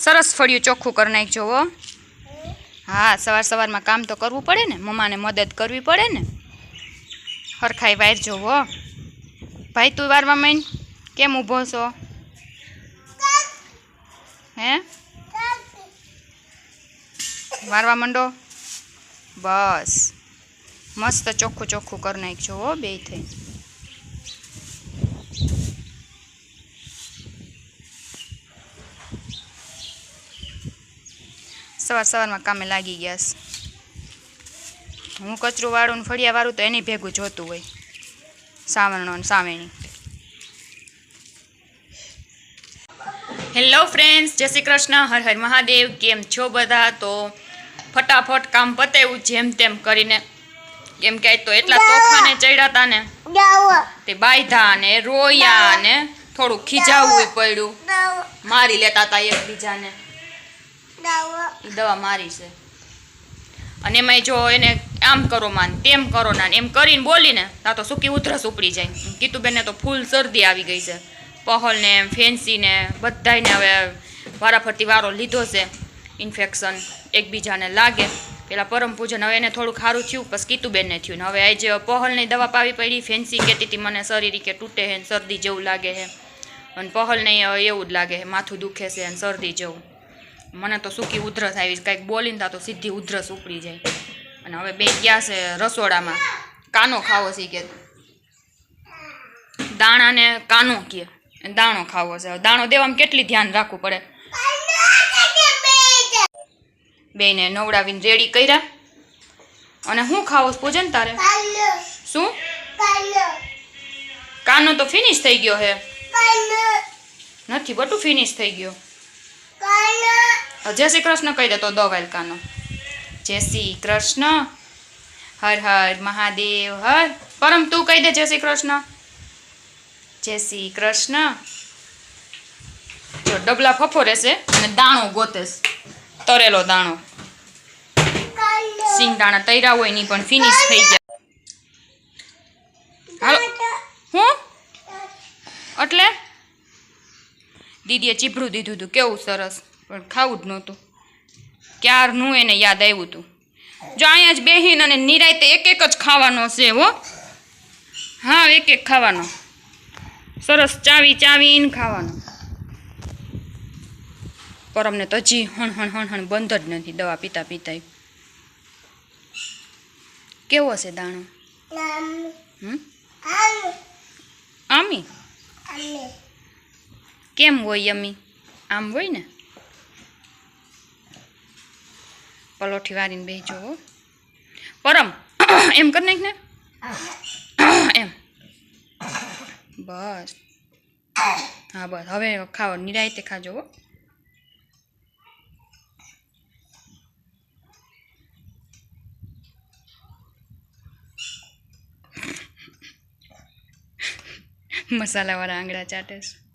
સરસ ફળિયું ચોખ્ખું કરી નાખજો હો. હા, સવાર સવારમાં કામ તો કરવું પડે ને. મમ્માને મદદ કરવી પડે ને. હરખાઈ વાયર જોવો ભાઈ, તું વારવા માંડ. કેમ ઊભો છો? હે? વારવા માંડો? બસ. મસ્ત ચોખ્ખું ચોખ્ખું કરી નાખજો હો બે થઈ સવાર સવારમાં કામે લાગી ગયા છે. હું કચરું વાળું ને ફળિયા વાળું તો એની ભેગું જોતું હોય. સાવરણો ને સાવેણી હેલો ફ્રેન્ડ્સ જય શ્રી કૃષ્ણ. હર હર મહાદેવ. કેમ છો બધા? તો ફટાફટ કામ પતાવ્યું જેમ તેમ કરીને. કેમ કે આજ તો એટલા તોફાને ચડ્યા હતા ને. તે બાયધા ને રોયા ને થોડું ખીજાવવું પડ્યું. મારી લેતા હતા એકબીજાને. દવા. મારી છે. અને એમાંય જો એને આમ કરો માન, તેમ કરો ના એમ કરીને બોલીને તા તો સૂકી ઉધરસ ઉપડી જાય. કીતુબેનને તો ફૂલ શરદી આવી ગઈ છે. પહલને ફેન્સીને બધાયને હવે વારાફરતી વારો લીધો છે. ઇન્ફેક્શન એકબીજાને લાગે. પેલા પરમ પૂજન, હવે એને થોડું ખારું થયું બસ કીતુબેનને થયું. ને હવે આજે પહલની દવા પાવી પડી, ફેન્સી કહેતી હતી, મને શરીર કે તૂટે ને શરદી જેવું લાગે છે અને પહોલને એવું જ લાગે છે માથું દુખે છે અને શરદી જેવું. મને તો સૂકી ઉધરસ આવી કંઈક બોલીને તા તો સીધી ઉધરસ ઉપડી જાય. અને હવે બે ગયા છે રસોડામાં. કાનો ખાવો છે કે. દાણાને કાનો કે. દાણો ખાવો છે. દાણો દેવામાં કેટલી ધ્યાન રાખવું પડે? બેને નવડાવીને રેડી કર્યા. અને હું ખાવો પૂજન તારે? શું? કાનો તો ફિનિશ થઈ ગયો હે. નથી, બટું ફિનિશ થઈ ગયો. જય શ્રી કૃષ્ણ કહી દે તો દવાલ કાનો જય શ્રી કૃષ્ણ. હર હર મહાદેવ હર. પરમ તું કહી દે જય શ્રી કૃષ્ણ. જય શ્રી કૃષ્ણ. જો, ડબલા ફફો રહેશે અને દાણો ગોતેશ. તરેલો દાણો. સિંગ દાણા તૈરા હોયની પણ ફિનિશ થઈ ગયા. હાલો. હું? એટલે? દીદીએ ચીભરું દીધું હતું કેવું સરસ? પણ ખાવું જ નહોતું. ક્યારનું એને યાદ આવ્યું હતું જો અહીંયા જ બેહીને અને નિરાયતે એક એક જ ખાવાનો છે હો. હા એક એક ખાવાનો. સરસ ચાવી ચાવીને ખાવાનો. પર અમને તો હજી હણ હણ હણ હણ બંધ જ નથી દવા પીતા પીતા કેવો છે દાણો? આમી. કેમ હોય અમી? આમ હોય ને? પલોઠી વારીને હો. પરમ, એમ કર નાખ ને. એમ. બસ. હા, બસ. હવે ખાઓ નિરાયતે ખાજો મસાલાવાળા આંગળા ચાટે છે.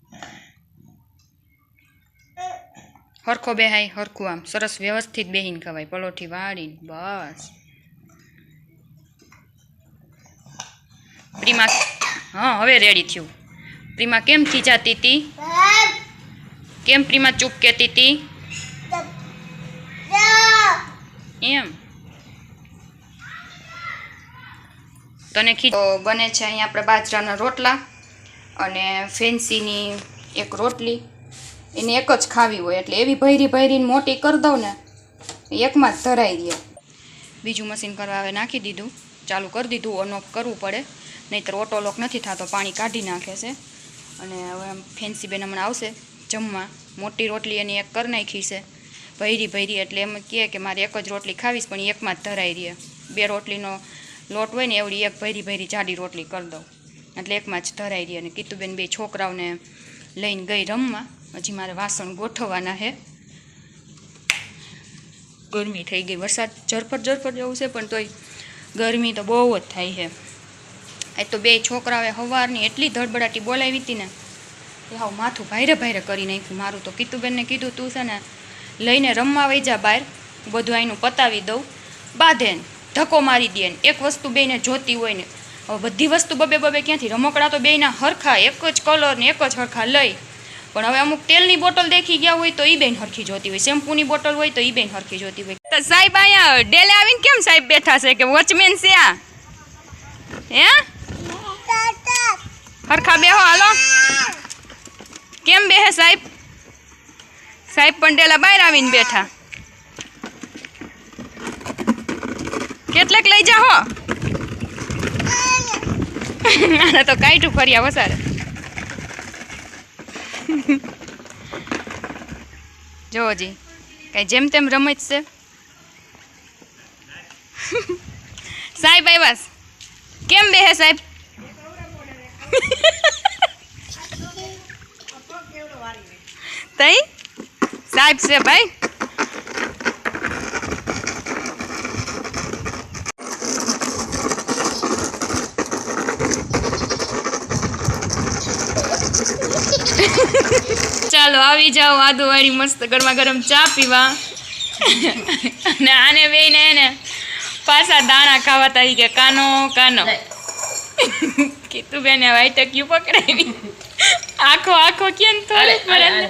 હરખો બેહાય, હરખું આમ. સરસ વ્યવસ્થિત બેહીને ખવાય પલોઠી વાળીને, બસ. પ્રીમા, હા, હવે રેડી થયું. પ્રીમા કેમ ખીજાતી હતી કેમ પ્રીમા ચૂપ કહેતી હતી એમ. તને ખી બને છે અહીંયા આપણે બાજરાના રોટલા અને ફેન્સીની એક રોટલી. એને એક જ ખાવી હોય, એટલે એવી ભૈરી ભૈરીને મોટી કરી દઉં ને એકમાં જ ધરાઈ દે બીજું મશીન કરવા હવે નાખી દીધું. ચાલુ કરી દીધું ઓન ઓફ કરવું પડે. નહીંતર ઓટો લોક નથી થતો, પાણી કાઢી નાખે છે. અને હવે ફેન્સી બેન હમણાં આવશે જમવા. મોટી રોટલી એની એક કરી નાખી છે. ભૈરી ભૈરી, એટલે એમ કહે કે મારે એક જ રોટલી ખાવીશ, પણ એકમાં જ ધરાઈ રહે. બે રોટલીનો લોટ હોય ને, એવડી એક ભૈરી ભૈરી જાડી રોટલી કરી દઉં. એટલે એકમાં જ ધરાઈ રહી. અને કીતુબેન બે છોકરાઓને લઈને ગઈ રમવા. હજી મારે વાસણ ગોઠવવાના છે ગરમી થઈ ગઈ. વરસાદ ઝરફર ઝરફટ જેવું છે, પણ તોય ગરમી તો બહુ જ થાય છે એ તો બે છોકરાઓએ સવારની એટલી ધડબડાટી બોલાવી હતી ને, એ હાવ માથું ભાઈરે ભાઈરે કરી નાખ્યું. મારું તો કીતુબેનને કીધું, તું છે ને લઈને રમવા વઈ જા બહાર. બધું અહીંનું પતાવી દઉં. બાંધે ને, ધક્કો મારી દે એક વસ્તુ બેને જોતી હોય ને, હવે બધી વસ્તુ બબે બબે ક્યાંથી? રમકડા તો બેના હરખા, એક જ કલર ને એક જ હરખા લઈ. પણ હવે અમુક તેલની બોટલ દેખી ગયા હોય તો ઈ બેન હરખી જોતી હોય. શેમ્પૂની બોટલ હોય તો ઈ બેન હરખી જોતી હોય. તો સાહેબ અહીંયા ડેલે આવીને કેમ સાહેબ બેઠા છે કે વોચમેન છે આ? હે? હરખા બેહો હાલો. કેમ બેહે સાહેબ? સાહેબ પણ ડેલા બહાર આવીને બેઠા. કેટલેક લઈ જાઓ આને તો કાઈટું ફર્યા વસારે. જોવો જી, કઈ જેમ તેમ રમત છે. સાહેબ આવ્યા છે. કેમ બેહે સાહેબ? તઈ? સાહેબ છે ભાઈ. ચાલો આવી જાઓ આદુવાળી મસ્ત ગરમા ગરમ ચા પીવા. અને આને બેને એને પાછા દાણા ખાવા તારી કે કાનો. કાનો કીધું બેને વાઈટક્યું પકડાવી. આખો આખો કેમ થોડી ભરાય.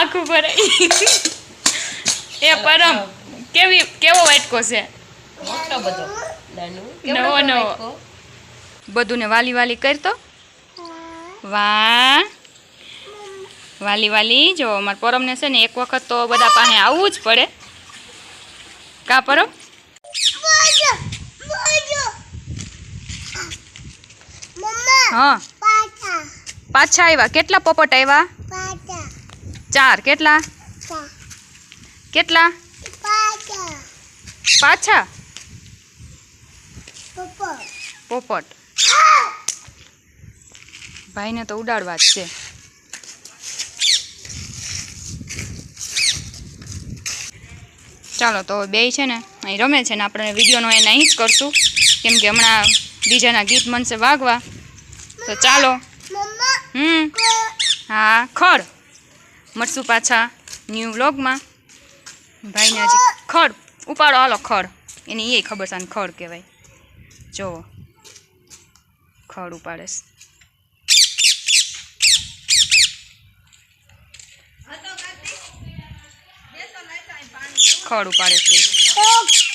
આખું ભરાય. એ પરમ કેવી કેવો વાટકો છે? મોટો બધો. નવો નવો બધું ને વાલી વાલી કરતો? વાહ. વાલી વાલી જો અમારે પરમને છે ને એક વખત તો બધા પાસે આવવું જ પડે. કા પરમ? હા. પાછા. આવ્યા કેટલા પોપટ આવ્યા ચાર. કેટલા? કેટલા? પાછા. પોપટ. ભાઈને તો ઉડાડવા જ છે. ચાલો તો બે છે ને અહીં રમે છે ને આપણે વિડીયોનો એને અહીં જ કરશું. કેમ કે હમણાં બીજાના ગીત મનશે વાગવા. તો ચાલો. હમ. હા ખડ મળશું પાછા ન્યૂ વ્લોગમાં. ભાઈને હજી ખડ ઉપાડો હાલો ખડ એની એ ખબર છે ખડ કહેવાય. જુઓ ખડ ઉપાડે ખડ ઉપાડે છે